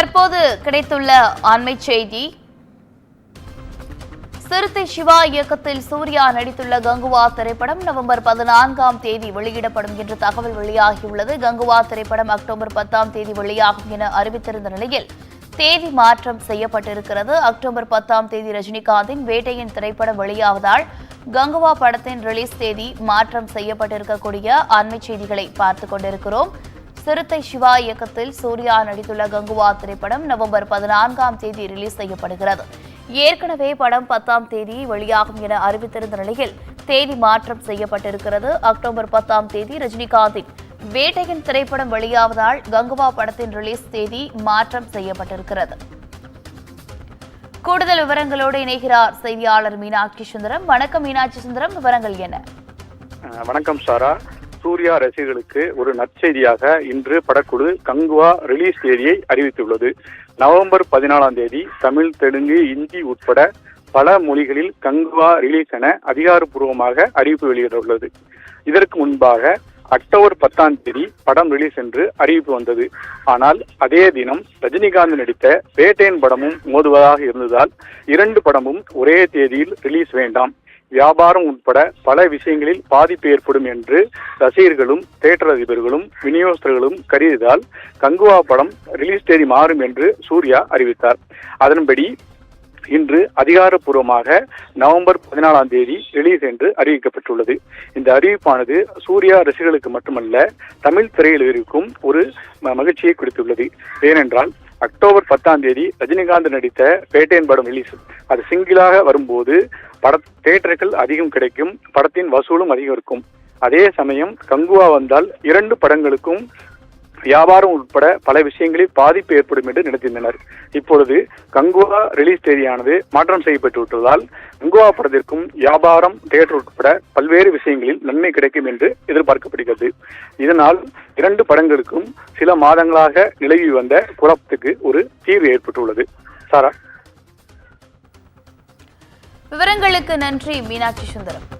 தற்போது கிடைத்துள்ள அண்மை செய்தி. சிறுத்தை சிவா இயக்கத்தில் சூர்யா நடித்துள்ள கங்குவா திரைப்படம் நவம்பர் பதினான்காம் தேதி வெளியிடப்படும் என்று தகவல் வெளியாகியுள்ளது. கங்குவா திரைப்படம் அக்டோபர் பத்தாம் தேதி வெளியாகும் என அறிவித்திருந்த நிலையில் தேதி மாற்றம் செய்யப்பட்டிருக்கிறது. அக்டோபர் பத்தாம் தேதி ரஜினிகாந்தின் வேட்டையின் திரைப்படம் வெளியாவதால் கங்குவா படத்தின் ரிலீஸ் தேதி மாற்றம் செய்யப்பட்டிருக்கக்கூடிய அண்மை செய்திகளை பார்த்துக் கொண்டிருக்கிறோம். சிறுத்தை சிவா இயக்கத்தில் சூர்யா நடித்துள்ள கங்குவா திரைப்படம் நவம்பர் பதினான்காம் தேதி ரிலீஸ் செய்யப்படுகிறது. ஏற்கனவே படம் பத்தாம் தேதி வெளியாகும் என அறிவித்திருந்த நிலையில் தேதி மாற்றம் செய்யப்பட்டிருக்கிறது. அக்டோபர் பத்தாம் தேதி ரஜினிகாந்தின் வேட்டையின் திரைப்படம் வெளியாவதால் கங்குவா படத்தின் ரிலீஸ் தேதி மாற்றம் செய்யப்பட்டிருக்கிறது. கூடுதல் விவரங்களோடு இணைகிறார் செய்தியாளர் மீனாட்சி சுந்தரம். வணக்கம் மீனாட்சி சுந்தரம். விவரங்கள் என்ன? வணக்கம் சாரா. சூர்யா ரசிகர்களுக்கு ஒரு நற்செய்தியாக இன்று படக்குழு கங்குவா ரிலீஸ் தேதியை அறிவித்துள்ளது. நவம்பர் பதினாலாம் தேதி தமிழ் தெலுங்கு இந்தி உட்பட பல மொழிகளில் கங்குவா ரிலீஸ் என அதிகாரப்பூர்வமாக அறிவிப்பு வெளியிட்டுள்ளது இதற்கு முன்பாக அக்டோபர் பத்தாம் தேதி படம் ரிலீஸ் என்று அறிவிப்பு வந்தது. ஆனால் அதே தினம் ரஜினிகாந்த் நடித்த வேட்டையன் படமும் மோதுவதாக இருந்ததால் இரண்டு படமும் ஒரே தேதியில் ரிலீஸ் வேண்டாம். வியாபாரம் உட்பட பல விஷயங்களில் பாதிப்பு ஏற்படும் என்று ரசிகர்களும் தியேட்டர் அதிபர்களும் விநியோகஸ்தர்களும் கருதியதால் கங்குவா படம் ரிலீஸ் தேதி மாறும் என்று சூர்யா அறிவித்தார். அதன்படி இன்று அதிகாரப்பூர்வமாக நவம்பர் பதினாலாம் தேதி ரிலீஸ் என்று அறிவிக்கப்பட்டுள்ளது. இந்த அறிவிப்பானது சூர்யா ரசிகர்களுக்கு மட்டுமல்ல தமிழ் திரையுலகிற்கும் ஒரு மகிழ்ச்சியை கொடுத்துள்ளது. ஏனென்றால் அக்டோபர் பத்தாம் தேதி ரஜினிகாந்த் நடித்த பேட்டையன் படம் ரிலீஸ் அது சிங்கிளாக வரும்போது பட தேட்டர்கள் அதிகம் கிடைக்கும் படத்தின் வசூலும் அதிகம் இருக்கும் அதே சமயம் கங்குவா வந்தால் இரண்டு படங்களுக்கும் வியாபாரம் உட்பட பல விஷயங்களில் பாதிப்பு ஏற்படும் என்று நினைத்திருந்தனர். இப்பொழுது கங்குவா ரிலீஸ் தேதியானது மாற்றம் செய்யப்பட்டு விட்டதால் கங்குவா படத்திற்கும் வியாபாரம் தியேட்டர் உட்பட பல்வேறு விஷயங்களில் நன்மை கிடைக்கும் என்று எதிர்பார்க்கப்படுகிறது. இதனால் இரண்டு படங்களுக்கும் சில மாதங்களாக நிலவி வந்த குழப்பத்துக்கு ஒரு தீர்வு ஏற்பட்டுள்ளது. சாரா? விவரங்களுக்கு நன்றி. மீனாட்சி சுந்தரம்.